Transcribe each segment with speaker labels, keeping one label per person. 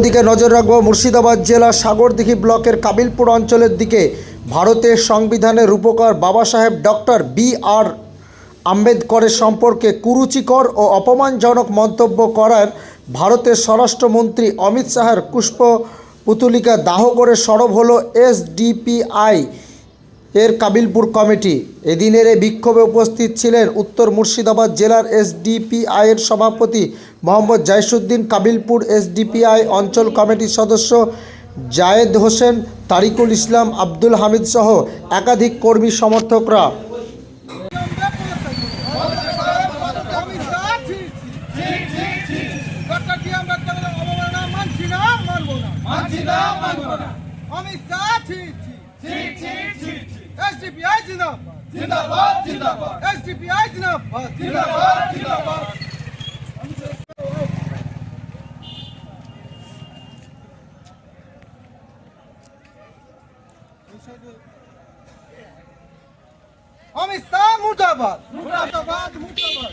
Speaker 1: অন্যদিকে নজর রাখব, মুর্শিদাবাদ জেলা সাগরদিঘি ব্লকের কাবিলপুর অঞ্চলের দিকে। ভারতের সংবিধানের রূপকার বাবা সাহেব ডক্টর বি আর আম্বেদকরের সম্পর্কে কুরুচিকর ও অপমানজনক মন্তব্য করার ভারতের স্বরাষ্ট্রমন্ত্রী অমিত শাহের পুষ্প পুতুলিকা দাহ করে সরব হলো এসডিপিআই। এর কাবিলপুর কমিটি। এদিনের এই বিক্ষোভে উপস্থিত ছিলেন উত্তর মুর্শিদাবাদ জেলার এসডিপিআই এর সভাপতি মোহাম্মদ জাইসুদ্দিন কাবিলপুর এসডিপিআই অঞ্চল কমিটির সদস্য জায়েদ হোসেন তারিকুল ইসলাম আব্দুল হামিদ সহ একাধিক কর্মী সমর্থকরা।
Speaker 2: অমিত শাহ ছি ছি এসডিপিআই জিন্দাবাদ
Speaker 3: জিন্দাবাদ জিন্দাবাদ
Speaker 2: এসডিপিআই জিন্দাবাদ
Speaker 3: জিন্দাবাদ জিন্দাবাদ
Speaker 2: অমিত শাহ মুর্দাবাদ মুর্দাবাদ মুর্দাবাদ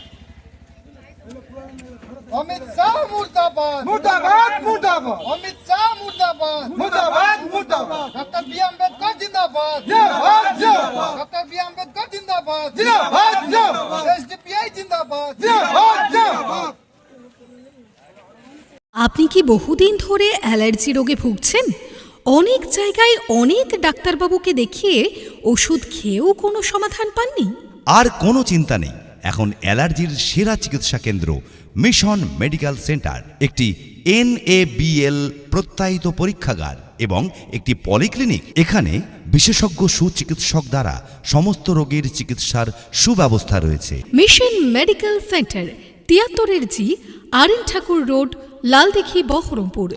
Speaker 4: অমিত শাহ মুর্দাবাদ
Speaker 2: মুর্দাবাদ মুর্দাবাদ
Speaker 4: অমিত শাহ মুর্দাবাদ
Speaker 2: মুর্দাবাদ মুর্দাবাদ
Speaker 4: ডক্টর বি আম্বেদকর জিন্দাবাদ
Speaker 2: জিন্দাবাদ জিন্দাবাদ।
Speaker 4: এসডিপিআই জিন্দাবাদ
Speaker 2: জিন্দাবাদ। জিন্দাবাদ।
Speaker 5: আপনি কি বহুদিন ধরে অ্যালার্জি রোগে ভুগছেন? অনেক জায়গায় অনেক ডাক্তারবাবুকে দেখিয়ে ওষুধ খেয়েও কোনো সমাধান পাননি?
Speaker 6: আর কোনো চিন্তা নেই। এখন অ্যালার্জির সেরা চিকিৎসা কেন্দ্র মিশন মেডিকেল সেন্টার একটি এনএবিএল প্রত্যায়িত পরীক্ষাগার। এবং একটি পলিক্লিনিক। এখানে বিশেষজ্ঞ সুচিকিৎসক দ্বারা সমস্ত রোগের চিকিৎসার সুব্যবস্থা রয়েছে।
Speaker 5: মিশন মেডিকেল সেন্টার, তিয়াত্তরের জি, আরিন ঠাকুর রোড, লালদিঘি বহরমপুর।